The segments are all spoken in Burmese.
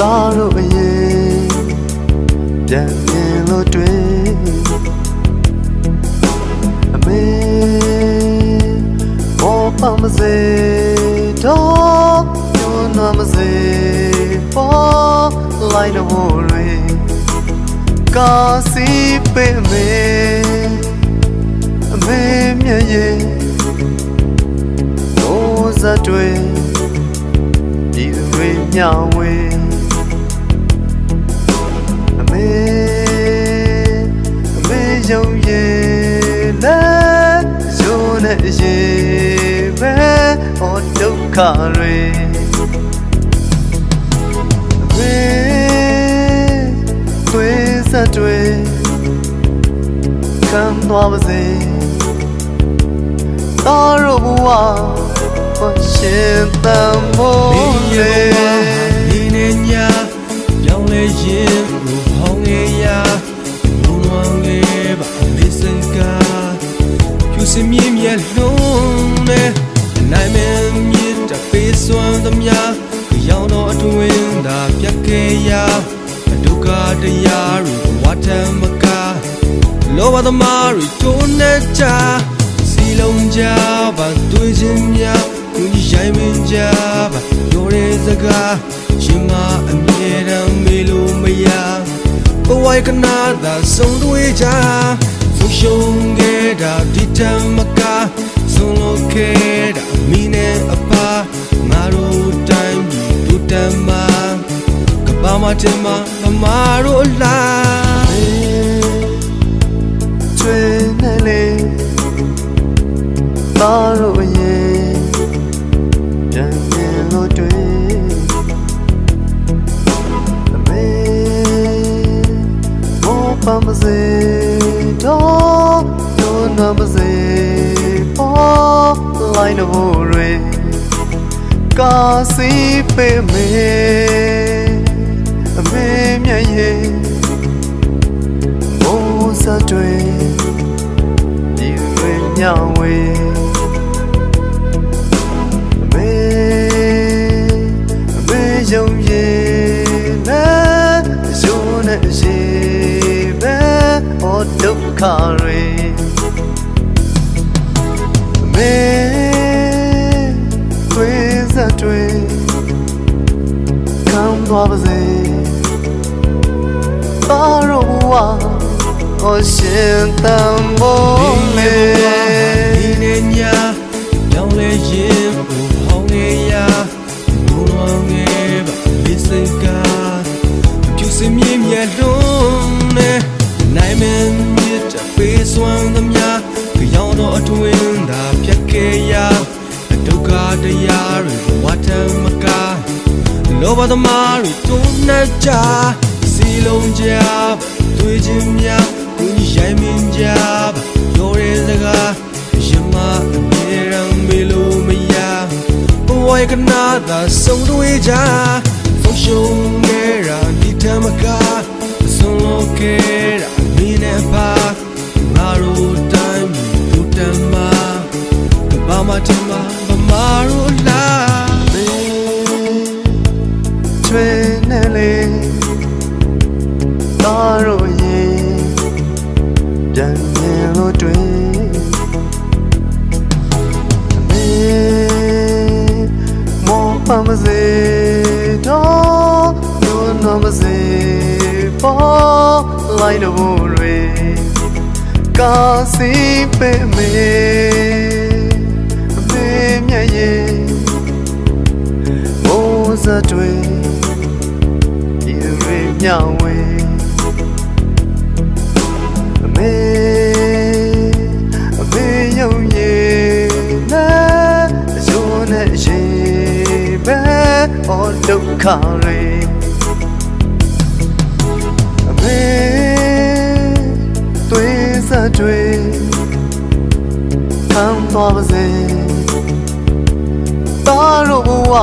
သားတို့အရင်ပြန်မြင်လို့တွေ့အမေဘောပမစေတော့ညွန်မစေပေါ်လိုက်တော့လို့ ကာစီပေးမေအမေမြရဲ့ရိုးစတွေဒီတွေညောင်းဝေအမေအမေယုံရဲ့လက်ရုံးနဲ့ရေပဲဟောဒုက္ခတွေအမေသွေး စတွေခံသွားပါစေတော်ရဘဝမရှင်တမ်းမို့လေဒီနေ့ညပြောင်းလဲရင်ဘူဟောင်းငယ်ရာဘုံဝငယ်ပါလေးစံကဖြူစင်မြင့်မြတ်လုံးနဲ့နိုင်မယ်မြစ်တပေးစွမ်းသမျှရောင်တော်အတွင်သာပြတ်ခဲ့ရာဒုက္ခတရားတွေဝ တ်ထမကလောဘသမားတွေတွန်းနေကြစီလုံးကြပါတွေ့ခြင်းများကိုကြီးရိုင်းမင်းကြပါရောတဲ့စကားရှင်မအမြဲတမ်းမေလို့မရဘဝကနာသာဆုံးတွေ့ကြဆုံးရှုံးခဲ့တာဒီတမ်းမကဆုံးလို့ခဲ့တာမိနဲ့အပါငါတို့တိုင်းပြည်ဒုတမ်းမှာကဘာမတင်မှာမမတို့လား သားတို့အရေးပြန်မြင်လို့တွေ့အမေဘောပမစေတော့ညနာမစေပေါ်လိုက်တော့ရေကာစီပေးမေအမေမြတ်ရဲ့မိုးစတွေဒီတွေညောင်းဝေ အမေယုံရဲ့နဲ့ရုံးနဲ့ရေပဲဟောဒုက္ခတွေအမေသွေးစတွေခံသွားပါစေပါရောဝါအရှ င်မြင့်မြတ်လုံးနဲ့နိုင်မင်းမြစ်တပေးစွမ်းသမျှကြောင်တော်အတွင်သာပြတ်ခဲ့ရာဒုက္ခတရားတွေဝတ်ထမကလောဘသမားတွေတွန်းနေကြစီလုံးကြတွေ့ခြင်းများကိုကြီးရိုင်းမင်းကြပါရောရဲစကားရင်မအမြဲတမ်းမေလို့မရဘဝကနာသာဆုံးတွေ့ကြဆုံးရှုံးခဲ့တာဒီတမက ဆုံးလို့ခဲ့တာမင်းနဲ့ပါငါတို့တိုင်းပြည်ဒုတမ်းမှာကဘာမတမဗမာတို့လားမေချွေနေလေတာရောရဲ့ပြန်မြ င်လို့တွေ့အမေမောပမစေတော့ညနာမစေပေါ်လိုက်တော့ရေကာစီပေးမေအမေမြတ်ရဲ့မိုးစတွေဒီရေညောင်းဝေအမေအမေယုံရဲ့နဲ့ရုံးနဲ့ရေပဲဟောဒုက္ခတွေ ခံသွားပါစေတာရောဘဝ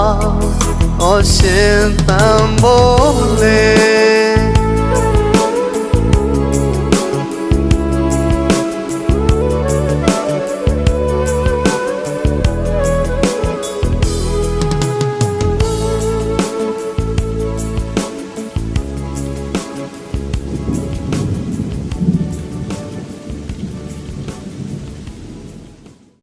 အရှင်တန်ဖိုးလေ